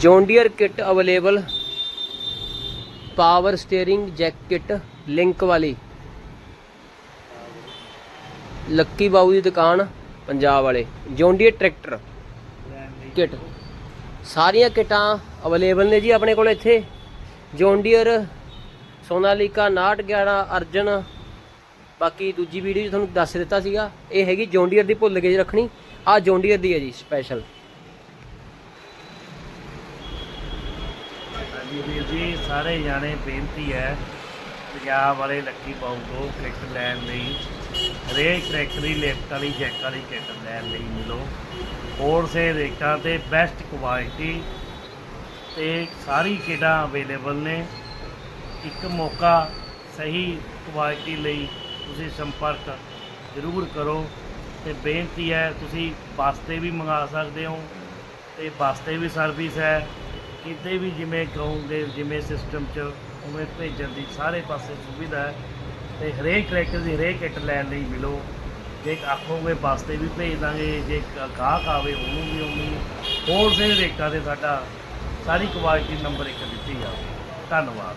John Deere kit available power steering jack kit link ਵਾਲੀ। Lucky Bau ਦੀ ਦੁਕਾਨ ਪੰਜਾਬ ਵਾਲੇ। ਜੌਂਡੀਅਰ ਟਰੈਕਟਰ ਕਿੱਟ ਸਾਰੀਆਂ ਕਿੱਟਾਂ ਅਵੇਲੇਬਲ ਨੇ ਜੀ ਆਪਣੇ ਕੋਲ ਇੱਥੇ। John Deere Sonalika 911 Arjun. ਬਾਕੀ ਦੂਜੀ ਵੀਡੀਓ 'ਚ ਤੁਹਾਨੂੰ ਦੱਸ ਦਿੱਤਾ ਸੀਗਾ। ਇਹ ਹੈਗੀ ਜੌਂਡੀਅਰ ਦੀ ਭੁੱਲ ਗਏ ਜੀ ਰੱਖਣੀ ਆ ਜੌਂਡੀਅਰ ਦੀ ਹੈ ਜੀ ਸਪੈਸ਼ਲ ਹਾਂਜੀ ਵੀਰ ਜੀ, ਸਾਰੇ ਜਾਣੇ ਬੇਨਤੀ ਹੈ, ਪੰਜਾਬ ਵਾਲੇ ਲੱਕੀ ਪਾਉ ਤੋਂ ਕਿੱਟ ਲੈਣ ਲਈ, ਹਰੇਕ ਟਰੈਕਟਰੀ ਲਿਫਟ ਵਾਲੀ, ਜੈਕ ਵਾਲੀ ਕਿੱਟ ਲੈਣ ਲਈ ਮਿਲੋ। ਹੋਰ ਸੇ ਰੇਟਾਂ ਤੇ ਬੈਸਟ ਕੁਆਲਿਟੀ ਤੇ ਸਾਰੀ ਕਿੱਟਾਂ ਅਵੇਲੇਬਲ ਨੇ। ਇੱਕ ਮੌਕਾ ਸਹੀ ਕੁਆਲਿਟੀ ਲਈ ਤੁਸੀਂ ਸੰਪਰਕ ਜ਼ਰੂਰ ਕਰੋ ਤੇ ਬੇਨਤੀ ਹੈ, ਤੁਸੀਂ ਬੱਸ ਤੇ ਵੀ ਮੰਗਾ ਸਕਦੇ ਹੋ ਤੇ ਬੱਸ ਤੇ ਵੀ ਸਰਵਿਸ ਹੈ। ਕਿਤੇ ਵੀ ਜਿਵੇਂ ਕਹੋਗੇ, ਜਿਵੇਂ ਸਿਸਟਮ 'ਚ ਉਵੇਂ ਭੇਜਣ ਦੀ ਸਾਰੇ ਪਾਸੇ ਸੁਵਿਧਾ ਹੈ ਤੇ ਹਰੇਕ ਟਰੈਕਟਰ ਦੀ ਹਰੇਕ ਕਿੱਟ ਲੈਣ ਲਈ ਮਿਲੋ। ਜੇ ਆਖੋਗੇ ਬੱਸ ਤੇ ਵੀ ਭੇਜ ਦਾਂਗੇ, ਜੇ ਗਾਹਕ ਆਵੇ ਉਹਨੂੰ ਵੀ ਉਵੇਂ ਹੋਲਸੇਲ ਰੇਟਾਂ ਤੇ ਸਾਡਾ ਸਾਰੀ ਕੁਆਲਿਟੀ ਨੰਬਰ 1 ਦਿੱਤੀ ਜਾਵੇ। ਧੰਨਵਾਦ।